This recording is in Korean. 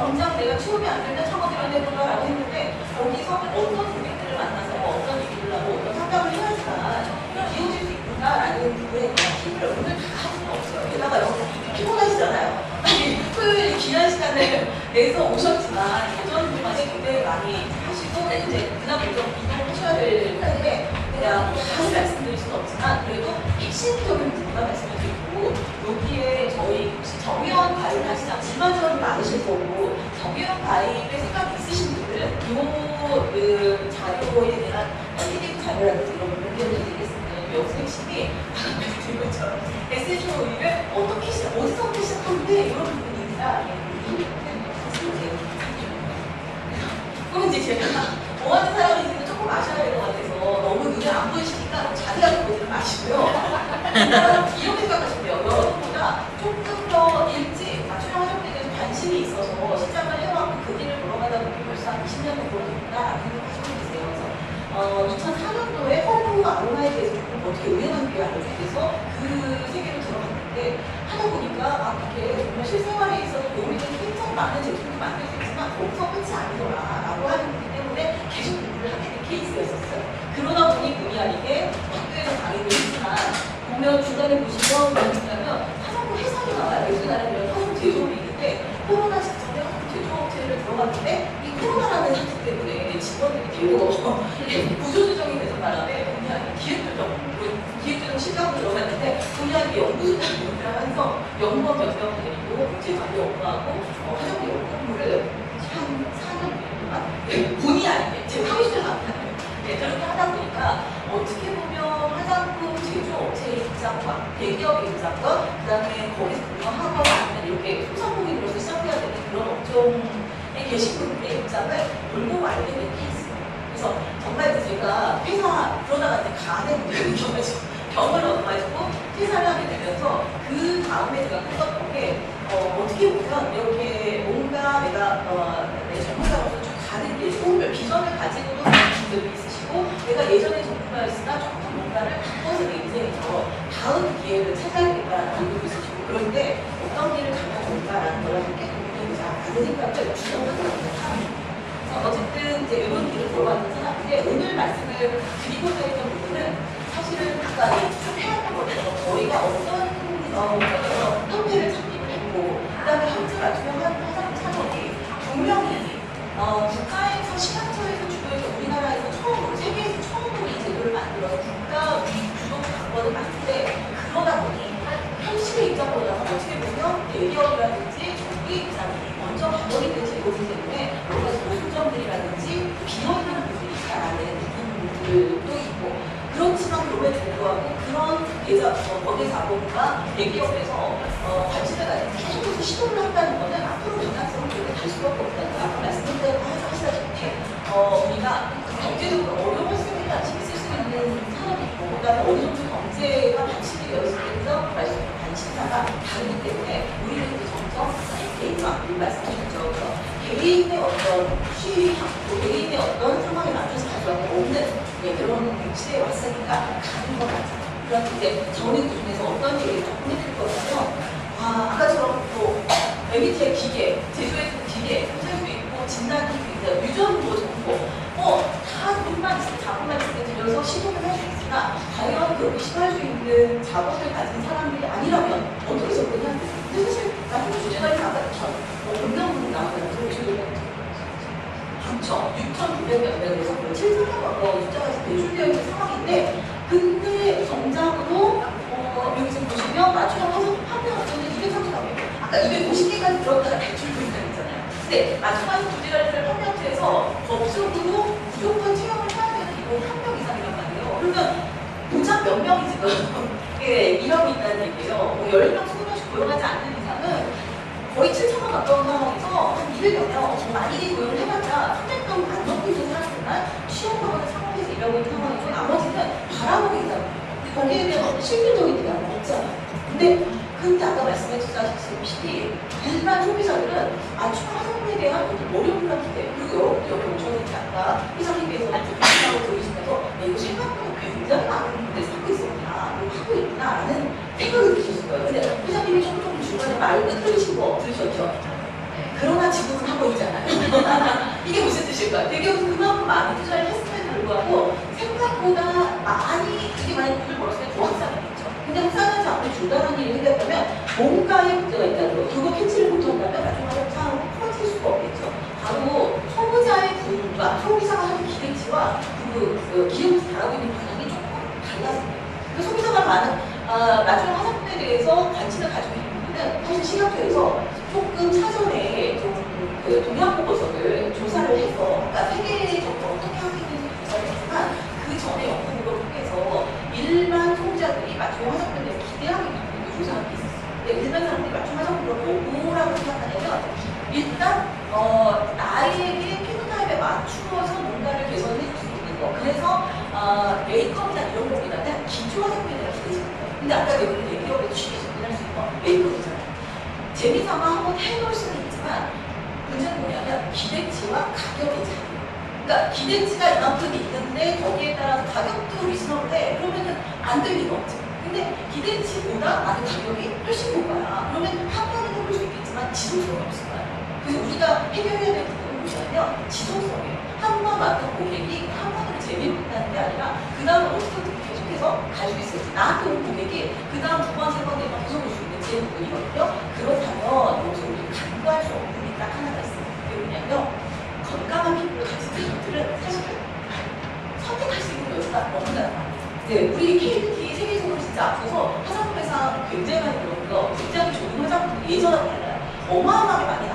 정작 내가 취업이 안 되면 창업이라는구나라고 했는데 거기서 어떤 고객들을 만나서 뭐 어떤 일을 하고 어떤 상담을 해야지만 이걸 이어질 수 있구나라는 부분에 대한 힘을 오늘 다할 수는 없어요. 게다가 여기 피곤하시잖아요. 아니 토요일 귀한 시간을 내서 오셨지만 예전 동안에 굉장히 많이 하시고 네, 이제 그다음에 좀 이동하셔야 될 텐데 그냥 다시 말씀드릴 수는 없지만 그래도 핵심적인 부분만 말씀드리고 여기에 저희 혹시 정의원 과외를 하시지 않지만 좀 많으실 거고 정의원 가입에 생각 있으신 분들은 이그 자료에 대한 PDF 자료라든지 이런 부분을 드리겠습니다. 여기서 핵심이 방금 말씀드린 것처럼 오일을 어떻게 시작, 어디서부터 시작하는데 이런 부분입니다. 그럼 이제 제가 뭐 하는 사람인지는 조금 아셔야 될 것 같아서 너무 눈에 안 보이시니까 자기가 보지는 마시고요. 이렇게 생각하시면 돼요. 여러분보다 조금 더 일찍 맞춤형 화장품에 대해서 관심이 있어서 시작을 해왔고 그 길을 걸어가다 보니 벌써 한 20년 정도 됐구나라는 생각하시면 되세요. 그래서 어, 2004년도에 헐브 아로마에 대해서 조금 어떻게 의연한 게 알게 돼서 그 세계로 들어갔는데 하다 보니까 아 이게 정말 실생활에 있어서 도움이 되는 굉장히 많은 제품도 만들 수 있지만 거기서 끝이 아니더라라고 하는 거기 때문에 계속 공부를 하게 된 케이스였었어요. 그러다 보니 본의 아니게 학교에서 강의를 했지만 보면 중간에 보시면 뭐냐면 화장품 회사가 나와요. 예술나라는 이런 화장품 제조업이 있는데 코로나 직전에 화장품 제조업체를 들어갔는데 이 코로나라는 사태 때문에 별로 구조조정이 되는 바람에 아니게 기획조정, 기획조정 실장으로 들어갔는데 아니게 연구소장 연구를 하면서 연구원 몇명 데리고 국제관리 업무하고 어, 화장품 연구 업무를 한 4년 동안 본의 아니게 제 사무실에 나타나요. 네, 그렇게 하다 보니까 어떻게 보면 화장품 제조업체의 입장과 대기업의 입장과 그 다음에 거기서 근무하거나 아니면 이렇게 소상공인으로서 시작해야 되는 그런 업종에 계신 분들의 입장을 돌보고 알게 된 케이스예요. 그래서 정말 제가 회사 그러다가 이제 간에 문제가 생겨가지고 병을 얻어가지고 퇴사를 하게 되면서 그 다음에 제가 꿈꿨던 게 어, 어떻게 보면 이렇게 뭔가 내가 어, 내 전문가로서 좀 다른 게 꿈을 비전을 가지고도 분들이 있으시고 내가 예전에 전문가였으나 조금 뭔가를 바꿔서 내 인생에서 다음 기회를 찾아야겠다라는 분들도 있으시고 그런데 어떤 길을 가면 좋을까라는 걸 함께 고민해보자 라는 생각을 주장하더라고요. 어쨌든 이제 이런 길을 걸어왔는 사람인데 오늘 말씀을 드리고자 했던 부분은 사실은 아까 쭉 해왔던 것처럼 저희가 어떤 어, 어, 협회를 창립을 했고 그다음에 현재 맞춤형 화장 산업이 분명히 어, 국가에서 시각처에서 주도해서 우리나라에서 처음으로 세계에서 처음으로 이 제도를 만들어서 국가 위 주도 당권을 만드는데 그러다 보니 현실의 입장보다는 어떻게 보면 대기업이라든지 정비입장이 먼저 가버리는 제도이기 때문에 여러 가지 보수점들이라든지 비어있는 부분이 있다라는 부분들도 있고 그렇지만 그럼에도 불구하고 그런 대자, 어, 거대자본과 대기업에서 어, 관심을 계속해서 시도를 한다는 것은 앞으로 방향성을 그렇게 갈 수밖에 아까 말씀드린 하시다시피 어, 우리가 경제적으로 어려운 수준이 아직 있을 수 있는 산업이 있고 그다음에 어느 정도 경제가 관심이 때부터 말씀 관심사가 다르기 때문에 우리는 이제 점점 개인화 그래서 개인의 어떤 또 개인의 어떤 상황에 맞춰서 가져가고 없는 네, 그런 시대에 왔으니까 가는 것 같아요. 그럼 이제 저는 그 중에서 어떤 얘기를 조금 해드릴 거냐면 아, 아까처럼 또 MBTI 기계, 제조해서 기계, 호텔도 있고 진단기도 있고 유전도 정보 뭐다 돈만 있으면 자본만 있으면 들여서 시도를 할 수 있으나 과연 그렇게 시도할 수 있는 자본을 가진 사람들이 아니라면 어떻게 접근해야 되지? 근데 사실 나쁜 주제가 나갔죠. 뭐 운명분이 나왔다는 소리 주제가 그렇죠. 6,900여 명에서 7,000명 가까운 숫자가 배출되어 있는 상황인데 근데 어, 지금 보시면 맞춤형 화성 판매업소는 230명 아까 250개까지 들었다가 배출된다고 했잖아요. 근데 맞춤형 부재관리를 판매업체에서 법적으로 무조건 채용을 해야 되는 이건 한명 이상이란 말이에요. 그러면 도착 몇 명이 지금 예, 위험이 있다는 얘기예요. 뭐 10명, 20명씩 고용하지 않는 이상은 거의 7천만 가까운 상황에서 한 200여 명, 많이 고용을 해봤자 300명 안 넘고 있는 사람들만 취업하거나 상황에서 일하고 있는 상황이고 나머지는 바라보고 있다고 근데 거기에 대한 실질적인 대안 은 없잖아요. 근데 근데 아까 말씀해주셨다시피 일반 소비자들은 맞춤 화장품에 대한 어떤 어려움과 기대 그리고 여러분들 여기 오셨는데 아까 회장님께서 말씀하고 들으시면서 야, 이거 생각보다 굉장히 많은 분들이 사고 있었구나 하고 있구나라는 생각을 드셨을 거예요. 근데 회장님이 조금 조금 중간에 말 끊으시고 없으셨죠. 그러나 지금은 하고 있잖아요. 이게 무슨 뜻일까요? 대기업은 그만큼 많은 투자를 했음에도 불구하고 생각보다 많이 되게 많이 앞에 중단한 일이 생겼다면 뭔가의 문제가 있다는 거 그거 캐치를 못한다면 아주 어려운 상황을 풀어질 수가 없겠죠. 바로 소비자의 분과 소비자가 하는 기대치와 그, 그 기업에서 바라고 있는 방향이 조금 달랐습니다. 그 그러니까 소비자가 많은 아, 나중에 화장품에 대해서 관심을 가지고 있는 분은 사실 시각표에서 조금 사전에 좀그 동양 보고서를 조사를 해서 그러니까 세계적으로 어떻게 하고 있는지 조사를 했지만 그 전에 근데 일반 사람들이 맞춤 화장품을 뭐라고 생각하냐면 일단 어, 나에게 피부타입에 맞추어서 뭔가를 개선해 줄 수 있는 거. 그래서 어, 메이크업이나 이런 거보다는 기초 화장품에 대한 기대지. 근데 아까 내가 얘기했는데 쉽게 접근할 수 있는 건 메이크업이잖아요. 재미삼아 한번 해볼 수는 있지만 문제는 뭐냐면 기대치와 가격의 차이. 그러니까 기대치가 이만큼 있는데 거기에 따라서 가격도 리스너블해 그러면은 안 될 리가 없죠. 근데 기대치보다 나는 가격이 훨씬 높아야 그러면 한 번은 해볼 수 있겠지만 지속성이 없을 거야. 그래서 우리가 해결해야 될 부분은 뭐냐면 지속성이에요. 한 번 왔던 고객이 한 번으로 재미있다는 게 아니라 그 다음에 어떻게 계속해서 갈수 있을지 나한테 온 고객이 그 다음 두 번, 세번 되면 계속 올수 있는지 부분이거든요. 그렇다면 여기서 우리 간과할 수 없는 게 딱 하나가 있어요. 그게 뭐냐면 건강한 피부를 가진 사람들은 사실 선택할 수 있는 여지가 너무나 많아요. 네, 우리 세계적으로 진짜 앞서서 화장품 회사 굉장히 많이 들어오고요. 굉장히 좋은 화장품 예전하고 달라요. 어마어마하게 많이 거.